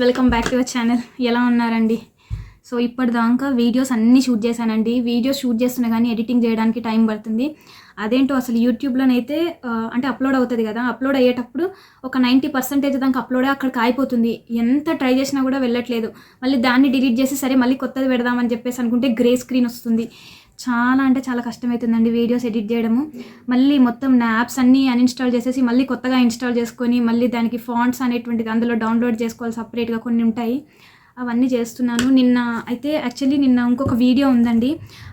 Welcome back to our channel. ఎలా ఉన్నారండి? So ఇప్పటిదాకా వీడియోస్ అన్నీ షూట్ చేశానండి. వీడియోస్ షూట్ చేస్తున్నా కానీ ఎడిటింగ్ చేయడానికి టైం పడుతుంది. అదేంటో అసలు యూట్యూబ్లోనైతే అంటే అప్లోడ్ అవుతుంది కదా అప్లోడ్ అయ్యేటప్పుడు ఒక నైంటీ పర్సెంటేజ్ దాకా అప్లోడ్ అక్కడికి అయిపోతుంది ఎంత ట్రై చేసినా కూడా వెళ్ళట్లేదు. మళ్ళీ దాన్ని డిలీట్ చేసి సరే మళ్ళీ కొత్తది పెడదామని చెప్పేసి అనుకుంటే గ్రే స్క్రీన్ వస్తుంది. చాలా అంటే చాలా కష్టమవుతుందండి వీడియోస్ ఎడిట్ చేయడము. మళ్ళీ మొత్తం నా యాప్స్ అన్నీ అన్ఇన్స్టాల్ చేసేసి మళ్ళీ కొత్తగా ఇన్స్టాల్ చేసుకొని మళ్ళీ దానికి ఫాంట్స్ అనేటువంటిది అందులో డౌన్లోడ్ చేసుకోవాలి సపరేట్గా కొన్ని ఉంటాయి. అవన్నీ చేస్తున్నాను. నిన్న అయితే యాక్చువల్లీ నిన్న ఇంకొక వీడియో ఉందండి.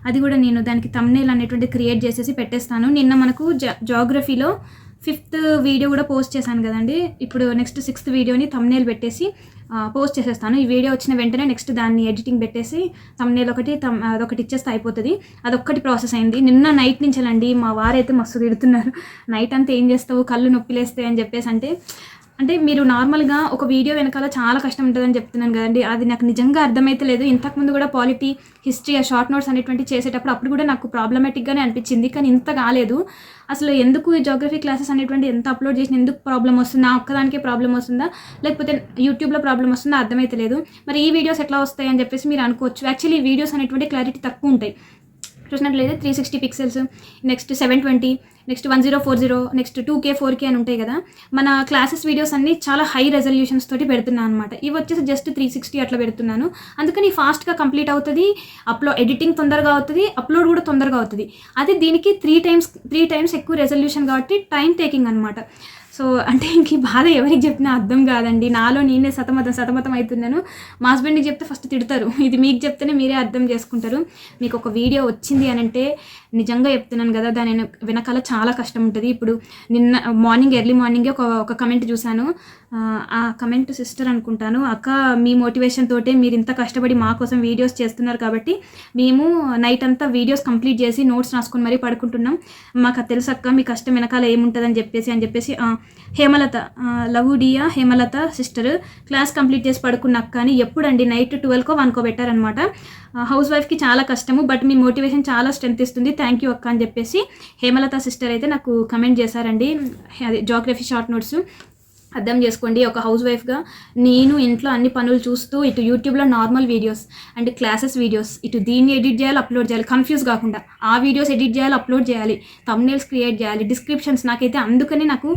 అది కూడా నేను దానికి తమ్నేల్ అనేటువంటి క్రియేట్ చేసేసి పెట్టేస్తాను. నిన్న మనకు జాగ్రఫీలో ఫిఫ్త్ వీడియో కూడా పోస్ట్ చేశాను కదండి. ఇప్పుడు నెక్స్ట్ సిక్స్త్ వీడియోని తమ్నేల్ పెట్టేసి పోస్ట్ చేసేస్తాను. ఈ వీడియో వచ్చిన వెంటనే నెక్స్ట్ దాన్ని ఎడిటింగ్ పెట్టేసి తమ్నేల్ ఒకటి తమ్ అదొకటి ఇచ్చేస్తే అయిపోతుంది. అదొక్కటి ప్రాసెస్ అయింది. నిన్న నైట్ నుంచేనండి మా వారైతే మస్తు తిడుతున్నారు. నైట్ అంతా ఏం చేస్తావు? కళ్ళు నొప్పిలేస్తాయి అని చెప్పేసి అంటే అంటే మీరు నార్మల్గా ఒక వీడియో వెనకాల చాలా కష్టం ఉంటుందని చెప్తున్నాను కదండి. అది నాకు నిజంగా అర్థమైతే లేదు ఇంతకుముందు కూడా పాలిటీ హిస్టరీ ఆ షార్ట్ నోట్స్ అనేటువంటి చేసేటప్పుడు అప్పుడు కూడా నాకు ప్రాబ్లమేటిక్గానే అనిపించింది. కానీ ఇంత కాలేదు. అసలు ఎందుకు జోగ్రఫీ క్లాసెస్ అనేటువంటి ఎంత అప్లోడ్ చేసిన ఎందుకు ప్రాబ్లం వస్తుందా? ఒక్కదానికే ప్రాబ్లం వస్తుందా? లేకపోతే యూట్యూబ్లో ప్రాబ్లం వస్తుందా? అర్థమైతే లేదు మరి ఈ వీడియోస్ ఎట్లా వస్తాయి అని చెప్పేసి మీరు అనుకోవచ్చు. యాక్చువల్లీ వీడియోస్ అనేటువంటి క్లారిటీ తక్కువ ఉంటాయి. చూసినట్లయితే three sixty pixels next seven twenty next one zero four zero next two K four K అని ఉంటాయి కదా. మన క్లాసెస్ వీడియోస్ అన్ని చాలా హై రెజల్యూషన్స్ తోటి పెడుతున్నాను అనమాట ఇవి వచ్చేసి జస్ట్ త్రీ సిక్స్టీ అట్లా పెడుతున్నాను. అందుకని ఫాస్ట్గా కంప్లీట్ అవుతుంది అప్లో ఎడిటింగ్ తొందరగా అవుతుంది అప్లోడ్ కూడా తొందరగా అవుతుంది. అది దీనికి త్రీ టైమ్స్ త్రీ టైమ్స్ ఎక్కువ రెజల్యూషన్ కాబట్టి టైం టేకింగ్ అనమాట సో అంటే ఇంక బాధ ఎవరికి చెప్పినా అర్థం కాదండి. నాలో నేనే సతమతం సతమతం అవుతున్నాను. మా హస్బెండ్కి చెప్తే ఫస్ట్ తిడతారు. ఇది మీకు చెప్తేనే మీరే అర్థం చేసుకుంటారు. మీకు ఒక వీడియో వచ్చింది అని అంటే నిజంగా చెప్తున్నాను కదా దాని వెనకాల చాలా కష్టం ఉంటుంది. ఇప్పుడు నిన్న మార్నింగ్ ఎర్లీ మార్నింగే ఒక ఒక కమెంట్ చూశాను. ఆ, కమెంట్ సిస్టర్ అనుకుంటాను అక్క మీ మోటివేషన్ తోటే మీరు ఇంత కష్టపడి మా కోసం వీడియోస్ చేస్తున్నారు కాబట్టి మేము నైట్ అంతా వీడియోస్ కంప్లీట్ చేసి నోట్స్ రాసుకొని మరీ పడుకుంటున్నాం. మాకు తెలుసు అక్క మీ కష్టం వెనకాల ఏముంటుందని చెప్పేసి అని చెప్పేసి Hemalatha Lavudiya Hemalatha sister class complete చేసి పడుకున్న అక్క అని ఎప్పుడండి నైట్ ట్వెల్వ్కో వన్కో పెట్టారనమాట హౌస్ వైఫ్కి చాలా కష్టము బట్ మీ మోటివేషన్ చాలా స్ట్రెంత్ ఇస్తుంది. థ్యాంక్ యూ అక్క అని చెప్పేసి హేమలత సిస్టర్ అయితే నాకు కమెంట్ చేశారండి. అదే జాగ్రఫీ షార్ట్ నోట్స్ అర్థం చేసుకోండి. ఒక హౌస్ వైఫ్గా నేను ఇంట్లో అన్ని పనులు చూస్తూ ఇటు యూట్యూబ్లో normal videos and classes videos ఇటు దీన్ని ఎడిట్ చేయాలి అప్లోడ్ చేయాలి. కన్ఫ్యూజ్ కాకుండా ఆ వీడియోస్ ఎడిట్ చేయాలి అప్లోడ్ చేయాలి. తమ్నేల్స్ క్రియేట్ చేయాలి. డిస్క్రిప్షన్స్ నాకైతే అందుకని నాకు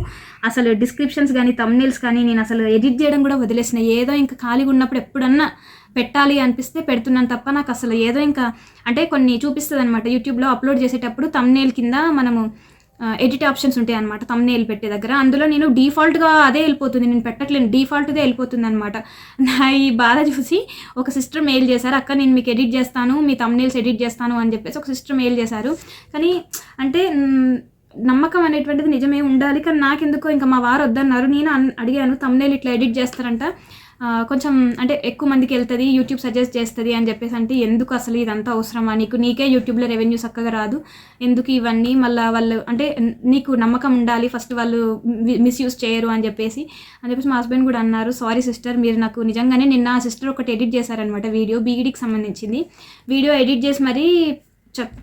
అసలు డిస్క్రిప్షన్స్ కానీ తమ్నేల్స్ కానీ నేను అసలు ఎడిట్ చేయడం కూడా వదిలేసిన. ఏదో ఇంకా ఖాళీగా ఉన్నప్పుడు ఎప్పుడన్నా పెట్టాలి అనిపిస్తే పెడుతున్నాను తప్ప నాకు అసలు ఏదో ఇంకా అంటే కొన్ని చూపిస్తుంది అనమాట యూట్యూబ్లో అప్లోడ్ చేసేటప్పుడు తమ్నేల్ కింద మనము ఎడిట్ ఆప్షన్స్ ఉంటాయి అనమాట తమ్నేల్ పెట్టే దగ్గర. అందులో నేను డిఫాల్ట్గా అదే వెళ్ళిపోతుంది. నేను పెట్టట్లేను డిఫాల్ట్దే వెళ్ళిపోతుంది అనమాట నా ఈ బాధ చూసి ఒక సిస్టర్ మెయిల్ చేశారు అక్క నేను మీకు ఎడిట్ చేస్తాను మీ తమ్నేల్స్ ఎడిట్ చేస్తాను అని చెప్పేసి ఒక సిస్టర్ మెయిల్ చేశారు. కానీ అంటే నమ్మకం అనేటువంటిది నిజమే ఉండాలి కానీ నాకెందుకో ఇంకా మా వారు వద్దన్నారు. నేను అన్- అడిగాను తమ్నేల్ ఇట్లా ఎడిట్ చేస్తారంట కొంచెం అంటే ఎక్కువ మందికి వెళ్తుంది యూట్యూబ్ సజెస్ట్ చేస్తుంది అని చెప్పేసి అంటే ఎందుకు అసలు ఇదంతా అవసరమా? నీకు నీకే యూట్యూబ్లో రెవెన్యూ చక్కగా రాదు. ఎందుకు ఇవన్నీ? మళ్ళీ వాళ్ళు అంటే నీకు నమ్మకం ఉండాలి ఫస్ట్ వాళ్ళు మిస్యూజ్ చేయరు అని చెప్పేసి. అని చెప్పేసి మా హస్బెండ్ కూడా అన్నారు సారీ సిస్టర్ మీరు నాకు నిజంగానే నిన్న సిస్టర్ ఒకటి ఎడిట్ చేశారనమాట వీడియో బీఈడికి సంబంధించింది. వీడియో ఎడిట్ చేసి మరీ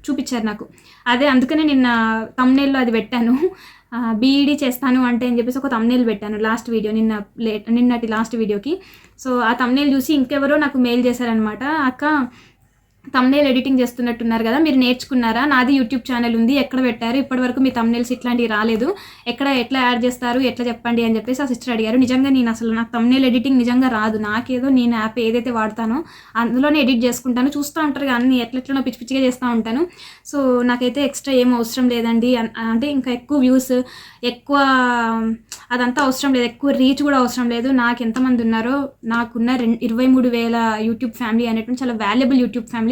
చూపించారు నాకు. అదే అందుకనే నిన్న తమ్నేల్లో అది పెట్టాను. బీఈడీ చేస్తాను అంటే అని చెప్పేసి ఒక తమ్నేల్ పెట్టాను లాస్ట్ వీడియో నిన్న లే నిన్నటి లాస్ట్ వీడియోకి సో ఆ తమ్నేల్ చూసి ఇంకెవరో నాకు మెయిల్ చేశారనమాట అక్క తమ్నేల్ ఎడిటింగ్ చేస్తున్నట్టున్నారు కదా మీరు నేర్చుకున్నారా? నాది యూట్యూబ్ ఛానల్ ఉంది ఎక్కడ పెట్టారు? ఇప్పటివరకు మీ తమ్నేల్స్ ఇట్లాంటివి రాలేదు. ఎక్కడ ఎట్లా యాడ్ చేస్తారు ఎట్లా చెప్పండి అని చెప్పేసి ఆ సిస్టర్ అడిగారు. నిజంగా నేను అసలు నాకు తమ్నేల్ ఎడిటింగ్ నిజంగా రాదు. నాకేదో నేను యాప్ ఏదైతే వాడతానో అందులోనే ఎడిట్ చేసుకుంటాను. చూస్తూ ఉంటారు కానీ ఎట్లెట్లనో పిచ్చి పిచ్చిగా చేస్తూ ఉంటాను. సో నాకైతే ఎక్స్ట్రా ఏం అవసరం లేదండి. అంటే ఇంకా ఎక్కువ వ్యూస్ ఎక్కువ అదంతా అవసరం లేదు. ఎక్కువ రీచ్ కూడా అవసరం లేదు. నాకు ఎంతమంది ఉన్నారో నాకున్న రెండు ఇరవై మూడు వేల యూట్యూబ్ ఫ్యామిలీ అనేటువంటి చాలా వాల్యుబుల్ యూట్యూబ్ ఫ్యామిలీ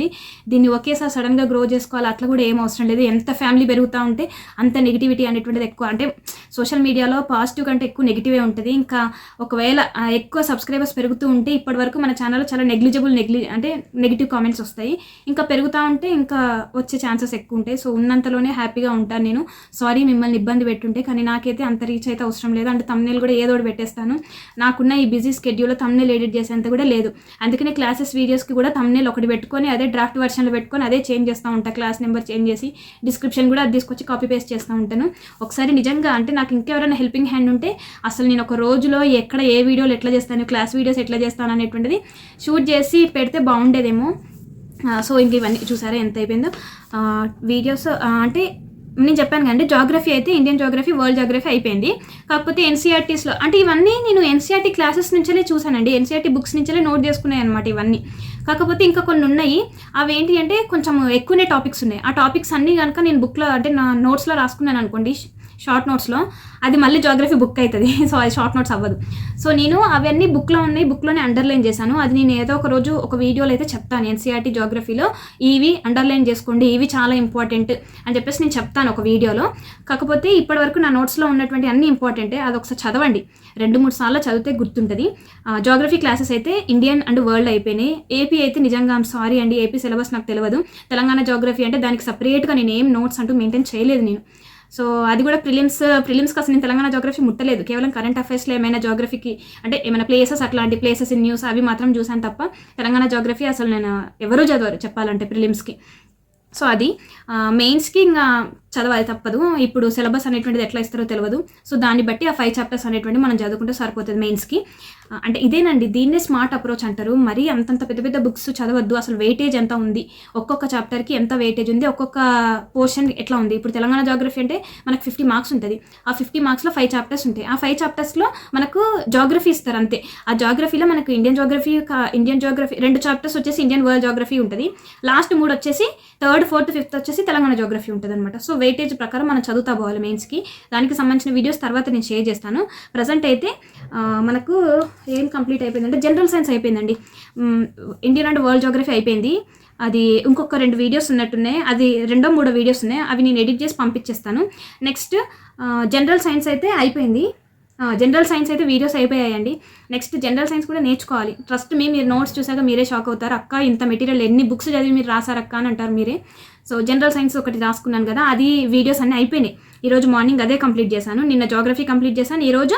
దీన్ని ఒకేసారి సడన్గా గ్రో చేసుకోవాలి అట్లా కూడా ఏం అవసరం లేదు. ఎంత ఫ్యామిలీ పెరుగుతూ ఉంటే అంత నెగిటివిటీ అనేటువంటిది ఎక్కువ. అంటే సోషల్ మీడియాలో పాజిటివ్ కంటే ఎక్కువ నెగిటివే ఉంటుంది. ఇంకా ఒకవేళ ఎక్కువ సబ్స్క్రైబర్స్ పెరుగుతూ ఉంటే ఇప్పటి వరకు మన ఛానల్లో చాలా నెగ్లిజిబుల్ నెగ్లి అంటే నెగిటివ్ కామెంట్స్ వస్తాయి. ఇంకా పెరుగుతూ ఉంటే ఇంకా వచ్చే ఛాన్సెస్ ఎక్కువ ఉంటాయి. సో ఉన్నంతలోనే హ్యాపీగా ఉంటాను నేను. సారీ మిమ్మల్ని ఇబ్బంది పెట్టుంటే కానీ నాకైతే అంత రీచ్ అయితే అవసరం లేదు. అంటే తమ్నేల్ కూడా ఏదో ఒకటి పెట్టేస్తాను. నాకున్న ఈ బిజీ స్కెడ్యూల్లో తమ్నేల్ ఎడిట్ చేసేంత కూడా లేదు. అందుకనే క్లాసెస్ వీడియోస్కి కూడా తమ్నేల్ ఒకటి పెట్టుకొని అదే డ్రాఫ్ట్ వర్షన్లో పెట్టుకొని అదే చేంజ్ చేస్తూ ఉంటాను క్లాస్ నెంబర్ చేంజ్ చేసి డిస్క్రిప్షన్ కూడా అది తీసుకొచ్చి కాపీ పేస్ట్ చేస్తూ ఉంటాను. ఒకసారి నిజంగా అంటే నాకు ఇంకెవరైనా హెల్పింగ్ హ్యాండ్ ఉంటే అసలు నేను ఒక రోజులో ఎక్కడ ఏ వీడియోలు ఎట్లా చేస్తాను క్లాస్ వీడియోస్ ఎట్లా చేస్తాను అనేటువంటిది షూట్ చేసి పెడితే బాగుండేదేమో. సో ఇంక ఇవన్నీ చూసారా ఎంత అయిపోయిందో. వీడియోస్ అంటే నేను చెప్పాను కదండి జాగ్రఫీ అయితే ఇండియన్ జాగ్రఫీ వరల్డ్ జాగ్రఫీ అయిపోయింది. కాకపోతే ఎన్సీఆర్టీస్లో అంటే ఇవన్నీ నేను ఎన్సీఆర్టీ క్లాసెస్ నుంచే చూసానండి ఎన్సీఆర్టీ బుక్స్ నుంచే నోట్ చేసుకున్నాయి అనమాట ఇవన్నీ. కాకపోతే ఇంకా కొన్ని ఉన్నాయి. అవి ఏంటి అంటే కొంచెం ఎక్కువనే టాపిక్స్ ఉన్నాయి. ఆ టాపిక్స్ అన్నీ కనుక నేను బుక్లో అంటే నా నోట్స్లో రాసుకున్నాను అనుకోండి. షార్ట్ నోట్స్లో. అది మళ్ళీ జోగ్రఫీ బుక్ అవుతుంది సో అది షార్ట్ నోట్స్ అవ్వదు. సో నేను అవన్నీ బుక్లో ఉన్నాయి. బుక్లోనే అండర్లైన్ చేశాను. అది నేను ఏదో ఒక రోజు ఒక వీడియోలో అయితే చెప్తాను. ఎన్సీఆర్టీ జోగ్రఫీలో ఇవి అండర్లైన్ చేసుకోండి. ఇవి చాలా ఇంపార్టెంట్ అని చెప్పేసి నేను చెప్తాను ఒక వీడియోలో. కాకపోతే ఇప్పటివరకు నా నోట్స్లో ఉన్నటువంటి అన్ని ఇంపార్టెంటే అది ఒకసారి చదవండి. రెండు మూడు సార్లు చదివితే గుర్తుంటుంది. జోగ్రఫీ క్లాసెస్ అయితే ఇండియన్ అండ్ వరల్డ్ అయిపోయినాయి. ఏపీ అయితే నిజంగా సారీ అండి. ఏపీ సిలబస్ నాకు తెలియదు తెలంగాణ జోగ్రఫీ అంటే దానికి సపరేట్గా నేను ఏం నోట్స్ అంటూ మెయింటైన్ చేయలేదు నేను. సో అది కూడా ప్రిలిమ్స్ ప్రిలిమ్స్కి అసలు నేను తెలంగాణ జోగ్రఫీ ముట్టలేదు. కేవలం కరెంట్ అఫైర్స్లో ఏమైనా జోగ్రఫీకి అంటే ఏమైనా ప్లేసెస్ అట్లాంటి ప్లేసెస్ ఇన్ న్యూస్ అవి మాత్రం చూసాను తప్ప తెలంగాణ జోగ్రఫీ అసలు నేను ఎవరూ చదవరు చెప్పాలంటే ప్రిలిమ్స్కి సో అది మెయిన్స్కి ఇంకా చదవాలి తప్పదు. ఇప్పుడు సిలబస్ అనేటువంటిది ఎట్లా ఇస్తారో తెలియదు సో దాన్ని బట్టి ఆ ఫైవ్ చాప్టర్స్ అనేటువంటి మనం చదువుకుంటే సరిపోతుంది మెయిన్స్కి అంటే ఇదేనండి దీన్నే స్మార్ట్ అప్రోచ్ అంటారు. మరీ అంతంత పెద్ద పెద్ద బుక్స్ చదవద్దు. అసలు వెయిటేజ్ ఎంత ఉంది? ఒక్కొక్క చాప్టర్కి ఎంత వెయిటేజ్ ఉంది? ఒక్కొక్క పోర్షన్ ఎట్లా ఉంది? ఇప్పుడు తెలంగాణ జాగ్రఫీ అంటే మనకు ఫిఫ్టీ మార్క్స్ ఉంటుంది. ఆ ఫిఫ్టీ మార్క్స్లో ఫైవ్ చాప్టర్స్ ఉంటాయి. ఆ ఫైవ్ చాప్టర్స్లో మనకు జాగ్రఫీ ఇస్తారు అంతే. ఆ జాగ్రఫీలో మనకు ఇండియన్ జాగ్రఫీ ఇండియన్ జాగ్రఫీ రెండు చాప్టర్స్ వచ్చేసి ఇండియన్ వరల్డ్ జాగ్రఫీ ఉంటుంది. లాస్ట్ మూడు వచ్చేసి థర్డ్ ఫోర్త్ ఫిఫ్త్ వచ్చేసి తెలంగాణ జాగ్రఫీ ఉంటుంది అనమాట సో వెయిటేజ్ ప్రకారం మనం చదువుతా పోవాలి మెయిన్స్కి దానికి సంబంధించిన వీడియోస్ తర్వాత నేను షేర్ చేస్తాను. ప్రజెంట్ అయితే మనకు ఏం కంప్లీట్ అయిపోయిందంటే జనరల్ సైన్స్ అయిపోయిందండి. ఇండియన్ అండ్ వరల్డ్ జోగ్రఫీ అయిపోయింది. అది ఇంకొక రెండు వీడియోస్ ఉన్నట్టున్నాయి. అది రెండో మూడో వీడియోస్ ఉన్నాయి. అవి నేను ఎడిట్ చేసి పంపించేస్తాను. నెక్స్ట్ జనరల్ సైన్స్ అయితే అయిపోయింది. జనరల్ సైన్స్ అయితే వీడియోస్ అయిపోయాయండి. నెక్స్ట్ జనరల్ సైన్స్ కూడా నేర్చుకోవాలి. ట్రస్ట్ మీ మీరు నోట్స్ చూసాక మీరే షాక్ అవుతారు. అక్క ఇంత మెటీరియల్ ఎన్ని బుక్స్ చదివి మీరు రాసారక్క అని అంటారు మీరే. సో జనరల్ సైన్స్ ఒకటి రాసుకున్నాను కదా అది వీడియోస్ అన్నీ అయిపోయినాయి. ఈరోజు మార్నింగ్ అదే కంప్లీట్ చేశాను. నిన్న జోగ్రఫీ కంప్లీట్ చేశాను. ఈరోజు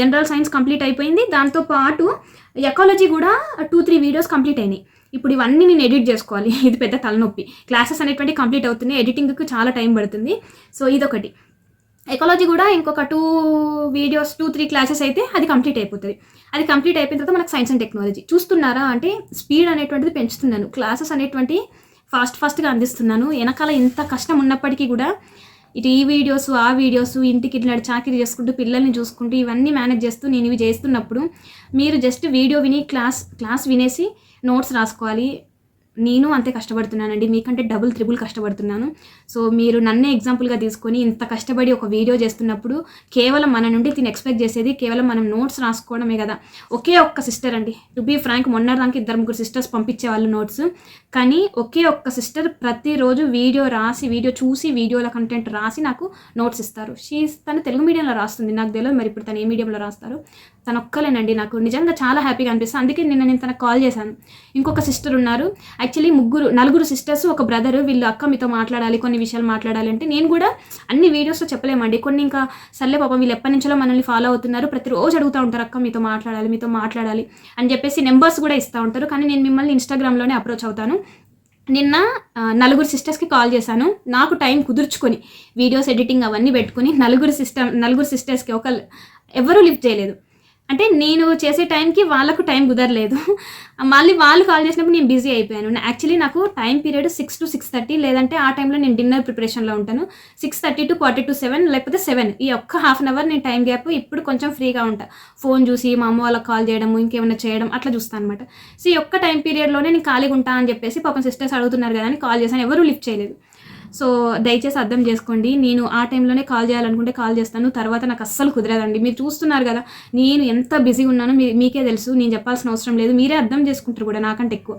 జనరల్ సైన్స్ కంప్లీట్ అయిపోయింది. దాంతో పాటు ఎకాలజీ కూడా టూ త్రీ వీడియోస్ కంప్లీట్ అయినాయి. ఇప్పుడు ఇవన్నీ నేను ఎడిట్ చేసుకోవాలి. ఇది పెద్ద తలనొప్పి. క్లాసెస్ అనేటువంటి కంప్లీట్ అవుతున్నాయి. ఎడిటింగ్కి చాలా టైం పడుతుంది. సో ఇదొకటి. ఎకాలజీ కూడా ఇంకొక two videos two three classes అయితే అది కంప్లీట్ అయిపోతుంది. అది కంప్లీట్ అయిపోయిన తర్వాత మనకు సైన్స్ అండ్ టెక్నాలజీ చూస్తున్నారా అంటే స్పీడ్ అనేటువంటిది పెంచుతున్నాను. క్లాసెస్ అనేటువంటి ఫాస్ట్ ఫాస్ట్గా అందిస్తున్నాను. వెనకాల ఎంత కష్టం ఉన్నప్పటికీ కూడా ఇటు ఈ వీడియోస్ ఆ వీడియోస్ ఇంటికి ఇట్లా చాకరీ చేసుకుంటూ పిల్లల్ని చూసుకుంటూ ఇవన్నీ మేనేజ్ చేస్తూ నేను ఇవి చేస్తున్నప్పుడు మీరు జస్ట్ వీడియో విని క్లాస్ క్లాస్ వినేసి నోట్స్ రాసుకోవాలి. నేను అంతే కష్టపడుతున్నానండి మీకంటే డబుల్ త్రిబుల్ కష్టపడుతున్నాను. సో మీరు నన్నే ఎగ్జాంపుల్గా తీసుకొని ఇంత కష్టపడి ఒక వీడియో చేస్తున్నప్పుడు కేవలం మన నుండి తిని ఎక్స్పెక్ట్ చేసేది కేవలం మనం నోట్స్ రాసుకోవడమే కదా. ఒకే ఒక్క సిస్టర్ అండి. టు బీ ఫ్రాంక్ మొన్న దానికి ఇద్దరు ముగ్గురు సిస్టర్స్ పంపించే వాళ్ళు నోట్స్ కానీ ఒకే ఒక్క సిస్టర్ ప్రతిరోజు వీడియో రాసి వీడియో చూసి వీడియోల కంటెంట్ రాసి నాకు నోట్స్ ఇస్తారు. షీ తను తెలుగు మీడియంలో రాస్తుంది. నాకు తెలియదు మరి ఇప్పుడు తను ఏ మీడియంలో రాస్తారు. తను ఒక్కలేనండి నాకు నిజంగా చాలా హ్యాపీగా అనిపిస్తుంది. అందుకే నిన్న నేను తనకు కాల్ చేశాను. ఇంకొక సిస్టర్ ఉన్నారు. యాక్చువల్లీ ముగ్గురు నలుగురు సిస్టర్స్ ఒక బ్రదర్ వీళ్ళు అక్క మీతో మాట్లాడాలి కొన్ని విషయాలు మాట్లాడాలి అంటే నేను కూడా అన్ని వీడియోస్లో చెప్పలేమండి. కొన్ని ఇంకా సర్లే పాపం వీళ్ళు ఎప్పటి నుంచో మనల్ని ఫాలో అవుతున్నారు. ప్రతిరోజు అడుగుతూ ఉంటారు అక్క మీతో మాట్లాడాలి మీతో మాట్లాడాలి అని చెప్పేసి నెంబర్స్ కూడా ఇస్తూ ఉంటారు. కానీ నేను మిమ్మల్ని ఇన్స్టాగ్రామ్లోనే అప్రోచ్ అవుతాను. నిన్న నలుగురు సిస్టర్స్కి కాల్ చేశాను. నాకు టైం కుదుర్చుకొని వీడియోస్ ఎడిటింగ్ అవన్నీ పెట్టుకుని నలుగురు సిస్టర్ నలుగురు సిస్టర్స్కి ఒక ఎవరూ లిఫ్ట్ చేయలేదు. అంటే నేను చేసే టైంకి వాళ్ళకు టైం కుదరలేదు. మళ్ళీ వాళ్ళు కాల్ చేసినప్పుడు నేను బిజీ అయిపోయాను. యాక్చువల్లీ నాకు time period six to six thirty లేదంటే ఆ టైంలో నేను డిన్నర్ ప్రిపరేషన్లో ఉంటాను. Six thirty to quarter to seven లేకపోతే సెవెన్. ఈ ఒక్క హాఫ్ అన్ అవర్ నేను టైం గ్యాప్ ఇప్పుడు కొంచెం ఫ్రీగా ఉంటా. ఫోన్ చూసి మా అమ్మ వాళ్ళకి కాల్ చేయడం ఇంకేమైనా చేయడం అట్లా చూస్తాను అనమాట సో ఈ ఒక్క టైం పీరియడ్లోనే నేను ఖాళీగా ఉంటా అని చెప్పేసి పాపం సిస్టర్స్ అడుగుతున్నారు కదా అని కాల్ చేశాను. ఎవరూ లిఫ్ట్ చేయలేదు. సో దయచేసి అర్థం చేసుకోండి. నేను ఆ టైంలోనే కాల్ చేయాలనుకుంటే కాల్ చేస్తాను. తర్వాత నాకు అస్సలు కుదరదండి. మీరు చూస్తున్నారు కదా నేను ఎంత బిజీ ఉన్నానో మీ మీకే తెలుసు. నేను చెప్పాల్సిన అవసరం లేదు. మీరే అర్థం చేసుకుంటారు కూడా నాకంటే ఎక్కువ.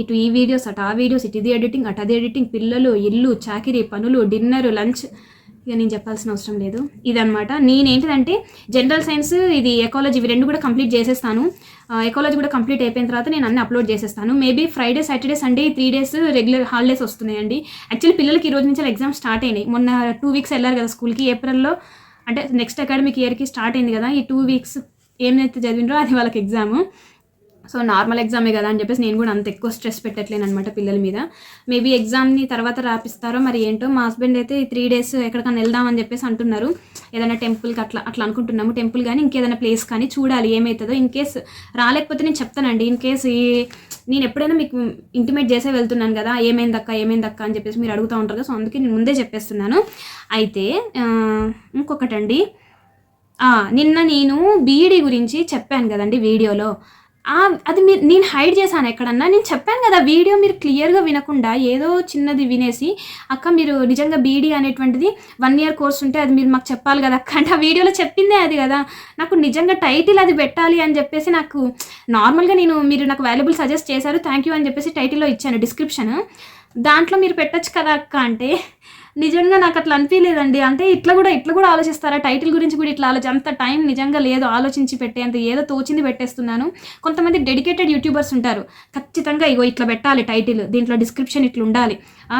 ఇటు ఈ వీడియోస్ అటు ఆ వీడియోస్ ఇటు ఇది ఎడిటింగ్ అటు అది ఎడిటింగ్ పిల్లలు ఇల్లు చాకిరీ పనులు డిన్నర్ లంచ్ ఇక నేను చెప్పాల్సిన అవసరం లేదు. ఇదనమాట నేనేంటిదంటే జనరల్ సైన్స్ ఇది ఎకాలజీ ఇవి రెండు కూడా కంప్లీట్ చేసేస్తాను. ఎకాలజీ కూడా కంప్లీట్ అయిపోయిన తర్వాత నేను అన్ని అప్లోడ్ చేసేస్తాను. Maybe Friday Saturday Sunday three days regular holidays వస్తున్నాయండి. యాక్చువల్లీ పిల్లలకి ఈ రోజు నుంచి ఎగ్జామ్స్ స్టార్ట్ అయినాయి. మొన్న టూ వీక్స్ వెళ్ళారు కదా స్కూల్కి ఏప్రిల్లో అంటే నెక్స్ట్ అకాడమిక్ ఇయర్కి స్టార్ట్ అయింది కదా. ఈ టూ వీక్స్ ఏమైతే చదివినో అది వాళ్ళకి ఎగ్జామ్ సో నార్మల్ ఎగ్జామే కదా అని చెప్పేసి నేను కూడా అంత ఎక్కువ స్ట్రెస్ పెట్టట్లేను అనమాట పిల్లల మీద. మేబీ ఎగ్జామ్ని తర్వాత రాపిస్తారో మరి ఏంటో మా హస్బెండ్ అయితే త్రీ డేస్ ఎక్కడికైనా వెళ్దామని చెప్పేసి అంటున్నారు. ఏదైనా టెంపుల్కి అట్లా అట్లా అనుకుంటున్నాము. టెంపుల్ కానీ ఇంకేదైనా ప్లేస్ కానీ చూడాలి ఏమవుతుందో ఇన్ కేస్ రాలేకపోతే నేను చెప్తానండి. ఇన్ కేస్ ఈ నేను ఎప్పుడైనా మీకు ఇంటిమేట్ చేసే వెళ్తున్నాను కదా ఏమైంది అక్క ఏమైంది అక్క అని చెప్పేసి మీరు అడుగుతూ ఉంటారు కదా. సో అందుకే నేను ముందే చెప్పేస్తున్నాను. అయితే ఇంకొకటండి. నిన్న నేను బీఈడి గురించి చెప్పాను కదండి వీడియోలో. అది మీరు నేను హైడ్ చేశాను ఎక్కడన్నా. నేను చెప్పాను కదా వీడియో మీరు క్లియర్గా వినకుండా ఏదో చిన్నది వినేసి అక్క మీరు నిజంగా బీడీ అనేటువంటిది వన్ ఇయర్ కోర్స్ ఉంటే అది మీరు మాకు చెప్పాలి కదా అక్క అంటే ఆ వీడియోలో చెప్పిందే అది కదా. నాకు నిజంగా టైటిల్ అది పెట్టాలి అని చెప్పేసి నాకు నార్మల్గా నేను మీరు నాకు వాల్యుబుల్ సజెస్ట్ చేశారు థ్యాంక్ యూ అని చెప్పేసి టైటిల్లో ఇచ్చాను డిస్క్రిప్షన్ దాంట్లో మీరు పెట్టొచ్చు కదా అక్క అంటే నిజంగా నాకు అట్లా అనిపించలేదండి అంటే ఇట్లా కూడా ఇట్లా కూడా ఆలోచిస్తారా? టైటిల్ గురించి కూడా ఇట్లా ఆలోచి అంత టైం నిజంగా లేదు ఆలోచించి పెట్టేంత ఏదో తోచింది పెట్టేస్తున్నాను. కొంతమంది డెడికేటెడ్ యూట్యూబర్స్ ఉంటారు. ఖచ్చితంగా ఇగో ఇట్లా పెట్టాలి టైటిల్ దీంట్లో డిస్క్రిప్షన్ ఇట్లా ఉండాలి.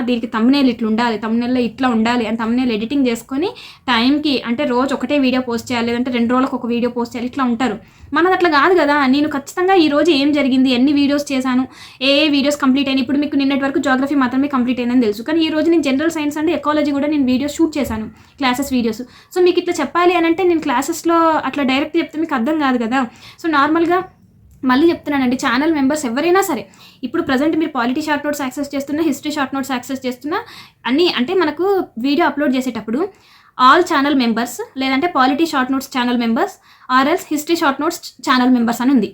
దీనికి తమ్నేల్ ఇట్లా ఉండాలి తమ్నేల్లో ఇట్లా ఉండాలి అని తమ్నేల్ ఎడిటింగ్ చేసుకొని టైంకి అంటే రోజు ఒకటే వీడియో పోస్ట్ చేయాలి లేదంటే రెండు రోజులకు ఒక వీడియో పోస్ట్ చేయాలి ఇట్లా ఉంటారు. మనది అట్లా కాదు కదా. నేను ఖచ్చితంగా ఈ రోజు ఏం జరిగింది ఎన్ని వీడియోస్ చేశాను ఏ ఏ వీడియోస్ కంప్లీట్ అయినాయి. ఇప్పుడు మీకు నిన్నటి వరకు జాగ్రఫీ మాత్రమే కంప్లీట్ అయిందని తెలుసు. కానీ ఈ రోజు నేను జనరల్ సైన్స్ అండ్ ఎకాలజీ కూడా నేను వీడియోస్ షూట్ చేశాను క్లాసెస్ వీడియోస్ సో మీకు ఇట్లా చెప్పాలి అని అంటే నేను క్లాసెస్లో అట్లా డైరెక్ట్ చెప్తే మీకు అర్థం కాదు కదా. సో నార్మల్గా మళ్ళీ చెప్తున్నానండి ఛానల్ మెంబర్స్ ఎవరైనా సరే ఇప్పుడు ప్రజెంట్ మీరు పాలిటీ షార్ట్ నోట్స్ యాక్సెస్ చేస్తున్నా హిస్టరీ షార్ట్ నోట్స్ యాక్సెస్ చేస్తున్నా అన్నీ అంటే మనకు వీడియో అప్లోడ్ చేసేటప్పుడు ఆల్ ఛానల్ మెంబర్స్ లేదంటే polity short notes channel members ఆర్ఎల్స్ history short notes channel members అని ఉంది.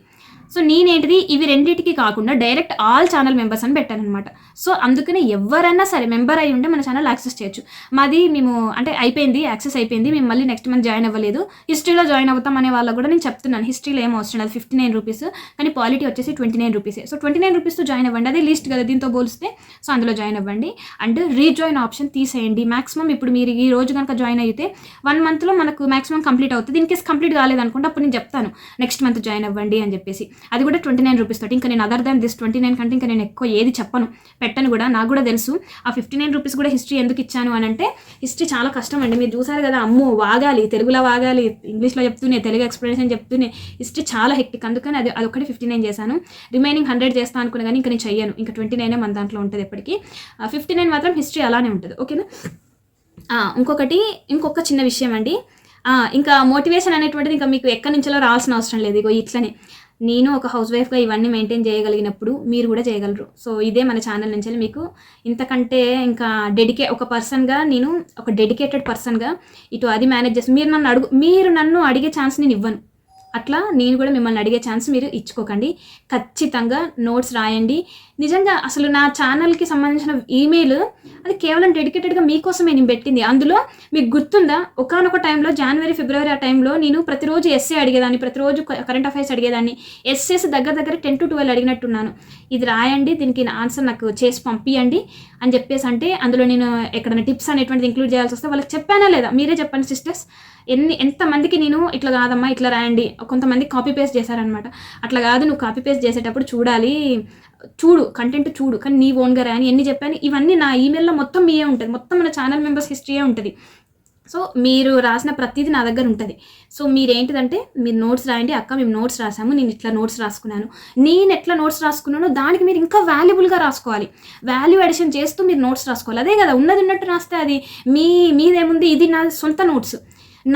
సో నేనేంటిది? ఇవి రెండింటికి కాకుండా డైరెక్ట్ ఆల్ ఛానల్ మెంబర్స్ అని పెట్టానమాట సో అందుకనే ఎవరైనా సరే మెంబర్ అయి ఉంటే మన ఛానల్ యాక్సెస్ చేయొచ్చు. మాది మేము అంటే అయిపోయింది యాక్సెస్ అయిపోయింది. మేము మళ్ళీ నెక్స్ట్ మంత్ జాయిన్ అవ్వలేదు. హిస్టరీలో జాయిన్ అవుతాం అనే వాళ్ళకు కూడా నేను చెప్తున్నాను. హిస్టరీలో ఏం అవసరం లేదు. Fifty nine rupees. కానీ క్వాలిటీ వచ్చేసి ట్వంటీ నైన్ రూపీసే. సో ట్వంటీ నైన్ రూపీస్తో జాయిన్ అవ్వండి. అదే లీస్ట్ కదా దీంతో పోలిస్తే. సో అందులో జాయిన్ అవ్వండి. అండ్ రీజాయిన్ ఆప్షన్ తీసేయండి. మాక్సిమం ఇప్పుడు మీరు ఈ రోజు కనుక జాయిన్ అయితే వన్ మంత్లో మనకు మాక్సిమం కంప్లీట్ అవుతుంది. ఇన్ కేస్ కంప్లీట్ కాలేదనుకుంటే అప్పుడు నేను చెప్తాను. నెక్స్ట్ మంత్ జాయిన్ అవ్వండి అని చెప్పేసి. అది కూడా ట్వంటీ నైన్ రూపీస్ తోటి. ఇంకా నేను other than this twenty nine కంటే ఇంకా నేను ఎక్కువ ఏది చెప్పను. పెట్టను కూడా నాకు కూడా తెలుసు. ఆ ఫిఫ్టీ నైన్ రూపీస్ కూడా హిస్టరీ ఎందుకు ఇచ్చాను అని అంటే హిస్టరీ చాలా కష్టం అండి. మీరు చూసారు కదా అమ్మో వాగాలి తెలుగులో వాగాలి ఇంగ్లీష్లో చెప్తూనే తెలుగు ఎక్స్ప్లెనేషన్ చెప్తూనే హిస్టరీ చాలా హెక్టిక్ అందుకని అది అదొకటి ఫిఫ్టీ నైన్ చేశాను. రిమైనింగ్ హండ్రెడ్ చేస్తాను అనుకున్నా కానీ ఇంకా నేను చెయ్యను. ఇంకా ట్వంటీ నైనే మన దాంట్లో ఉంటుంది ఎప్పటికీ. ఫిఫ్టీ నైన్ మాత్రం హిస్టరీ అలానే ఉంటుంది. ఓకేనా? ఇంకొకటి ఇంకొక చిన్న విషయం అండి. ఇంకా మోటివేషన్ అనేటువంటిది ఇంకా మీకు ఎక్కడి నుంచో రావాల్సిన అవసరం లేదు. ఇగో ఇట్లనే. నేను ఒక హౌస్ వైఫ్గా ఇవన్నీ మెయింటైన్ చేయగలిగినప్పుడు మీరు కూడా చేయగలరు. సో ఇదే మన ఛానల్ నుంచి మీకు ఇంతకంటే ఇంకా డెడికే ఒక పర్సన్గా నేను ఒక డెడికేటెడ్ పర్సన్గా ఇటు అది మేనేజ్ చేసి మీరు నన్ను అడుగు మీరు నన్ను అడిగే ఛాన్స్ నేను ఇవ్వను. అట్లా నేను కూడా మిమ్మల్ని అడిగే ఛాన్స్ మీరు ఇచ్చుకోకండి. ఖచ్చితంగా నోట్స్ రాయండి. నిజంగా అసలు నా ఛానల్కి సంబంధించిన ఈమెయిల్ అది కేవలం డెడికేటెడ్గా మీకోసమే నేను పెట్టింది. అందులో మీకు గుర్తుందా? ఒకనొక టైంలో జనవరి ఫిబ్రవరి ఆ టైంలో నేను ప్రతిరోజు ఎస్ఏ అడిగేదాన్ని ప్రతిరోజు కరెంట్ అఫైర్స్ అడిగేదాన్ని. ఎస్ఎస్ దగ్గర దగ్గర టెన్ టు ట్వెల్వ్ అడిగినట్టున్నాను. ఇది రాయండి దీనికి ఆన్సర్ నాకు చేసి పంపియండి అని చెప్పేసి అంటే అందులో నేను ఎక్కడైనా టిప్స్ అనేటువంటిది ఇంక్లూడ్ చేయాల్సి వస్తే వాళ్ళకి చెప్పానా లేదా? మీరే చెప్పండి సిస్టర్స్ ఎన్ని ఎంతమందికి నేను ఇట్లా కాదమ్మా ఇట్లా రాయండి కొంతమంది కాపీ పేస్ట్ చేశారనమాట అట్లా కాదు నువ్వు కాపీ పేస్ట్ చేసేటప్పుడు చూడాలి. చూడు కంటెంట్ చూడు కానీ నీ ఓన్గా రాని ఎన్ని చెప్పాను? ఇవన్నీ నా ఈమెయిల్లో మొత్తం మీయే ఉంటుంది. మొత్తం మన ఛానల్ మెంబర్స్ హిస్టరీయే ఉంటుంది. సో మీరు రాసిన ప్రతిదీ నా దగ్గర ఉంటుంది. సో మీరేంటిదంటే మీరు నోట్స్ రాయండి అక్క మేము నోట్స్ రాసాము నేను ఇట్లా నోట్స్ రాసుకున్నాను. నేను ఎట్లా నోట్స్ రాసుకున్నానో దానికి మీరు ఇంకా వాల్యుబుల్గా రాసుకోవాలి. వాల్యూ అడిషన్ చేస్తూ మీరు నోట్స్ రాసుకోవాలి. అదే కదా ఉన్నది ఉన్నట్టు రాస్తే అది మీ మీదేముంది? ఇది నా సొంత నోట్స్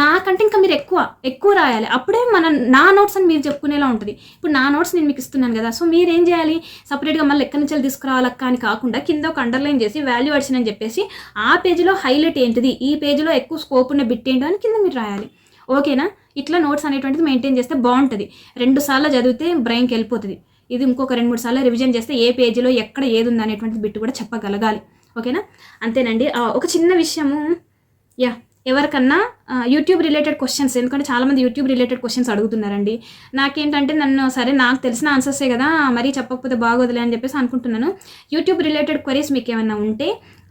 నాకంటే ఇంకా మీరు ఎక్కువ ఎక్కువ రాయాలి. అప్పుడే మన నా నోట్స్ అని మీరు చెప్పుకునేలా ఉంటుంది. ఇప్పుడు నా నోట్స్ నేను మీకు ఇస్తున్నాను కదా సో మీరు ఏం చేయాలి? సపరేట్గా మళ్ళీ ఎక్కడి నుంచి తీసుకురావాలక్క అని కాకుండా కింద ఒక అండర్లైన్ చేసి వాల్యూ అడిషన్ అని చెప్పేసి ఆ పేజీలో హైలైట్ ఏంటిది? ఈ పేజీలో ఎక్కువ స్కోప్ ఉన్న బిట్ ఏంటో అని కింద మీరు రాయాలి. ఓకేనా ఇట్లా నోట్స్ అనేటువంటిది మెయింటైన్ చేస్తే బాగుంటుంది. రెండు సార్లు చదివితే బ్రెయిన్కి వెళ్ళిపోతుంది. ఇది ఇంకొక రెండు మూడు సార్లు రివిజన్ చేస్తే ఏ పేజీలో ఎక్కడ ఏది ఉంది అనేటువంటి బిట్ కూడా చెప్పగలగాలి. ఓకేనా అంతేనండి. ఒక చిన్న విషయము. యా ఎవరికన్నా యూట్యూబ్ రిలేటెడ్ క్వశ్చన్స్ ఎందుకంటే చాలామంది యూట్యూబ్ రిలేటెడ్ క్వశ్చన్స్ అడుగుతున్నారండి. నాకేంటంటే నన్ను సరే నాకు తెలిసిన ఆన్సర్సే కదా మరీ చెప్పకపోతే బాగోదులే అని చెప్పేసి అనుకుంటున్నాను. యూట్యూబ్ రిలేటెడ్ క్వరీస్ మీకు ఏమైనా ఉంటే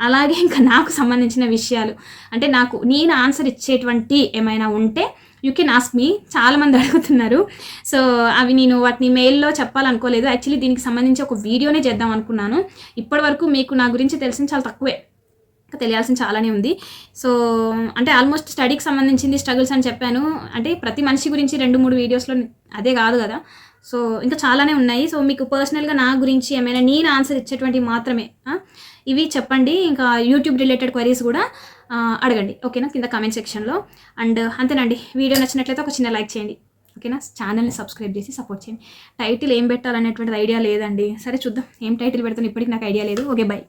అలాగే ఇంకా నాకు సంబంధించిన విషయాలు అంటే నాకు నేను ఆన్సర్ ఇచ్చేటువంటి ఏమైనా ఉంటే యూ కెన్ ఆస్క్ మీ చాలామంది అడుగుతున్నారు. సో అవి నేను వాటిని మెయిల్లో చెప్పాలనుకోలేదు. యాక్చువల్లీ దీనికి సంబంధించి ఒక వీడియోనే చేద్దాం అనుకున్నాను. ఇప్పటివరకు మీకు నా గురించి తెలిసిన చాలా తక్కువే. తెలియాల్సిన చాలానే ఉంది. సో అంటే ఆల్మోస్ట్ స్టడీకి సంబంధించింది స్ట్రగుల్స్ అని చెప్పాను. అంటే ప్రతి మనిషి గురించి రెండు మూడు వీడియోస్లో అదే కాదు కదా. సో ఇంకా చాలానే ఉన్నాయి. సో మీకు పర్సనల్గా నా గురించి ఏమైనా నేను ఆన్సర్ ఇచ్చేటువంటి మాత్రమే ఇవి చెప్పండి. ఇంకా యూట్యూబ్ రిలేటెడ్ క్వరీస్ కూడా అడగండి. ఓకేనా? కింద కామెంట్ సెక్షన్లో అండ్ అంతేనండి. వీడియో నచ్చినట్లయితే ఒక చిన్న లైక్ చేయండి. ఓకేనా? ఛానల్ని సబ్స్క్రైబ్ చేసి సపోర్ట్ చేయండి. టైటిల్ ఏం పెట్టాలనేటువంటిది ఐడియా లేదండి. సరే చూద్దాం. ఏం టైటిల్ పెడతాను ఇప్పటికి నాకు ఐడియా లేదు. Okay by